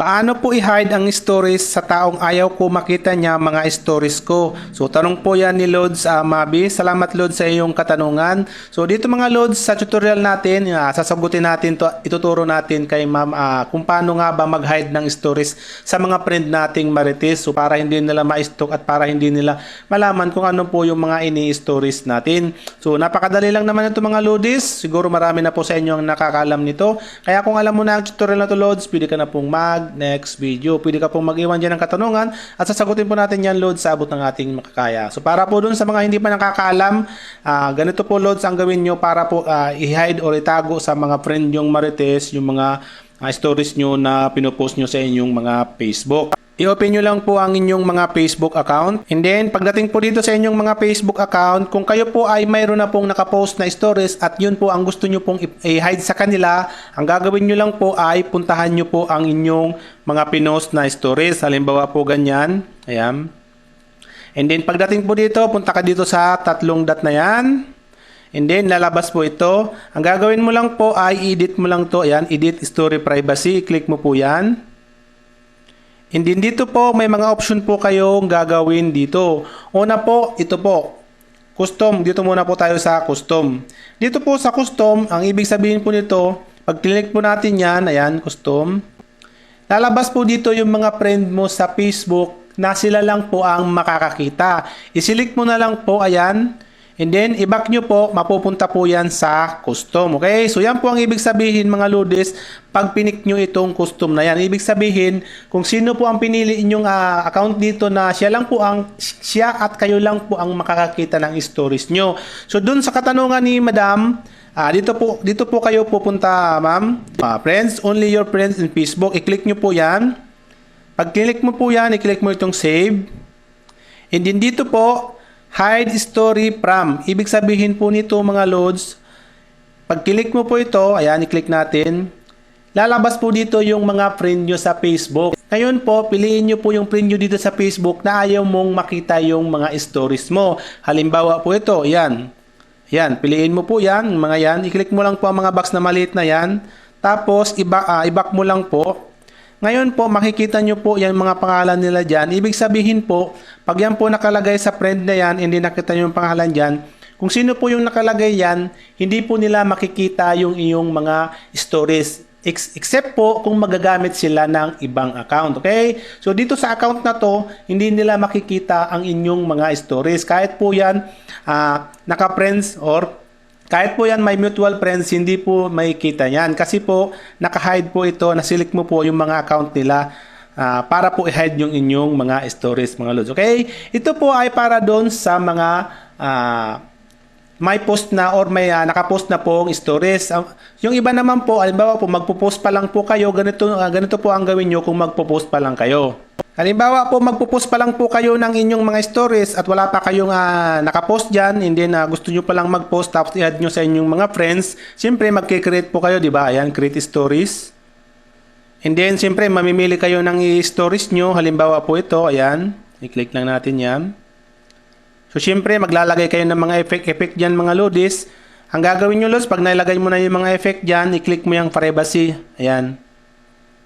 Paano po i-hide ang stories sa taong ayaw ko makita niya mga stories ko? So tanong po yan ni Lods uh, Mabi. Salamat Lods sa iyong katanungan. So dito mga Lods sa tutorial natin, uh, sasagutin natin to, ituturo natin kay Ma'am uh, kung paano nga ba mag-hide ng stories sa mga friend nating Marites. So para hindi nila ma-stalk at para hindi nila malaman kung ano po yung mga ini-stories natin. So napakadali lang naman ito mga Lodis. Siguro marami na po sa inyo ang nakakalam nito. Kaya kung alam mo na ang tutorial na to Lods, pwede ka na pong mag next video. Pwede ka pong mag-iwan dyan ng katanungan at sasagutin po natin yan Lods sa abot ng ating makakaya. So para po dun sa mga hindi pa nakakaalam, ah, ganito po Lods ang gawin nyo para po ah, i-hide or itago sa mga friend yung marites, yung mga ah, stories nyo na pinopost nyo sa inyong mga Facebook. I-open nyo lang po ang inyong mga Facebook account. And then, pagdating po dito sa inyong mga Facebook account, kung kayo po ay mayroon na pong nakapost na stories at yun po ang gusto nyo pong i-hide sa kanila, ang gagawin nyo lang po ay puntahan nyo po ang inyong mga pinost na stories. Halimbawa po ganyan. Ayan. And then, pagdating po dito, punta ka dito sa tatlong dot na yan. And then, lalabas po ito. Ang gagawin mo lang po ay edit mo lang to. Ayan, edit story privacy. Click mo po yan. Then dito po, may mga option po kayong gagawin dito. Una po, ito po. Custom. Dito muna po tayo sa custom. Dito po sa custom, ang ibig sabihin po nito, pag click po natin yan, ayan, custom. Lalabas po dito yung mga friend mo sa Facebook na sila lang po ang makakakita. Isilik mo na lang po, ayan. And then, i-back nyo po, mapupunta po yan sa custom. Okay? So, yan po ang ibig sabihin mga lodis pag pinik nyo itong custom na yan. Ibig sabihin, kung sino po ang pinili inyong ah, account dito na siya lang po ang, siya at kayo lang po ang makakakita ng stories nyo. So, dun sa katanungan ni Madam, Ah, dito po dito po kayo pupunta, ma'am. Ah, friends, only your friends in Facebook. I-click nyo po 'yan. Pag click mo po 'yan, i-click mo itong save. And then dito po, hide story from. Ibig sabihin po nito mga loads, pag click mo po ito, ayan, i-click natin. Lalabas po dito yung mga friend nyo sa Facebook. Ngayon po, piliin nyo po yung friend nyo dito sa Facebook na ayaw mong makita yung mga stories mo. Halimbawa po ito, ayan. Yan, piliin mo po yan, mga yan. I-click mo lang po ang mga box na maliit na yan. Tapos, iba, ah, i-back mo lang po. Ngayon po, makikita nyo po yan mga pangalan nila dyan. Ibig sabihin po, pag yan po nakalagay sa friend na yan, hindi nakita nyo yung pangalan dyan, kung sino po yung nakalagay yan, hindi po nila makikita yung iyong mga stories. Ex- except po kung magagamit sila ng ibang account. Okay? So dito sa account na to, hindi nila makikita ang inyong mga stories. Kahit po yan, ah, naka-friends or kahit po yan may mutual friends, hindi po makikita yan. Kasi po, naka-hide po ito, nasilik mo po yung mga account nila ah, para po i-hide yung inyong mga stories, mga lods. Okay? Ito po ay para doon sa mga ah, may post na or may ah, nakapost na pong stories. Ang- yung iba naman po, halimbawa po magpo-post pa lang po kayo, ganito ah, ganito po ang gawin niyo kung magpo-post pa lang kayo. Halimbawa po magpo-post pa lang po kayo ng inyong mga stories at wala pa kayong ah, nakapost diyan, hindi na gusto niyo pa lang mag-post tapos i-add niyo sa inyong mga friends, siyempre magke-create po kayo, di ba? Ayan, create stories. And then, siyempre, mamimili kayo ng i-stories nyo. Halimbawa po ito, ayan. I-click lang natin yan. So, syempre, maglalagay kayo ng mga effect-effect dyan, mga lodis. Ang gagawin nyo, lods, pag nilagay mo na yung mga effect dyan, i-click mo yung privacy. Ayan.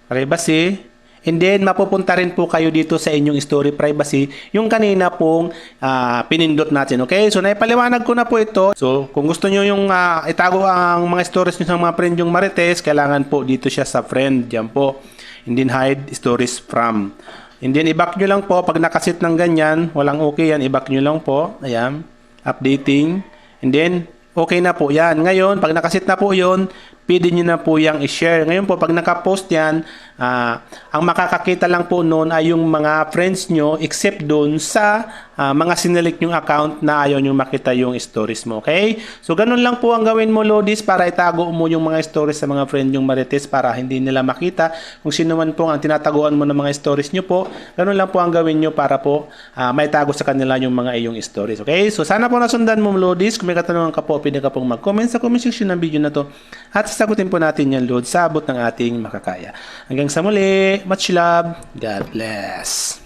Privacy. And then, mapupunta rin po kayo dito sa inyong story privacy, yung kanina pong ah, pinindot natin. Okay? So, naipaliwanag ko na po ito. So, kung gusto nyo yung ah, itago ang mga stories nyo sa mga friend yung Marites, kailangan po dito siya sa friend. Diyan po. And then, hide stories from. And then, i-back nyo lang po. Pag nakasit ng ganyan, walang okay yan, i-back nyo lang po. Ayan. Updating. And then, okay na po yan. Ngayon, pag nakasit na po yon pwede nyo na po yung i-share. Ngayon po, pag nakapost yan, ah, ang makakakita lang po noon ay yung mga friends nyo except doon sa ah, mga sinelect yung account na ayaw nyo makita yung stories mo. Okay? So, ganun lang po ang gawin mo, Lodis, para itago mo yung mga stories sa mga friend yung marites para hindi nila makita kung sino man po ang tinataguan mo ng mga stories nyo po. Ganun lang po ang gawin nyo para po ah, maitago sa kanila yung mga iyong stories. Okay? So, sana po nasundan mo, Lodis. Kung may katanungan ka po, pwede ka pong mag-comment sa comment section ng video na to. At sasagutin po natin yan, Lord, sa abot ng ating makakaya. Hanggang sa muli, much love. God bless.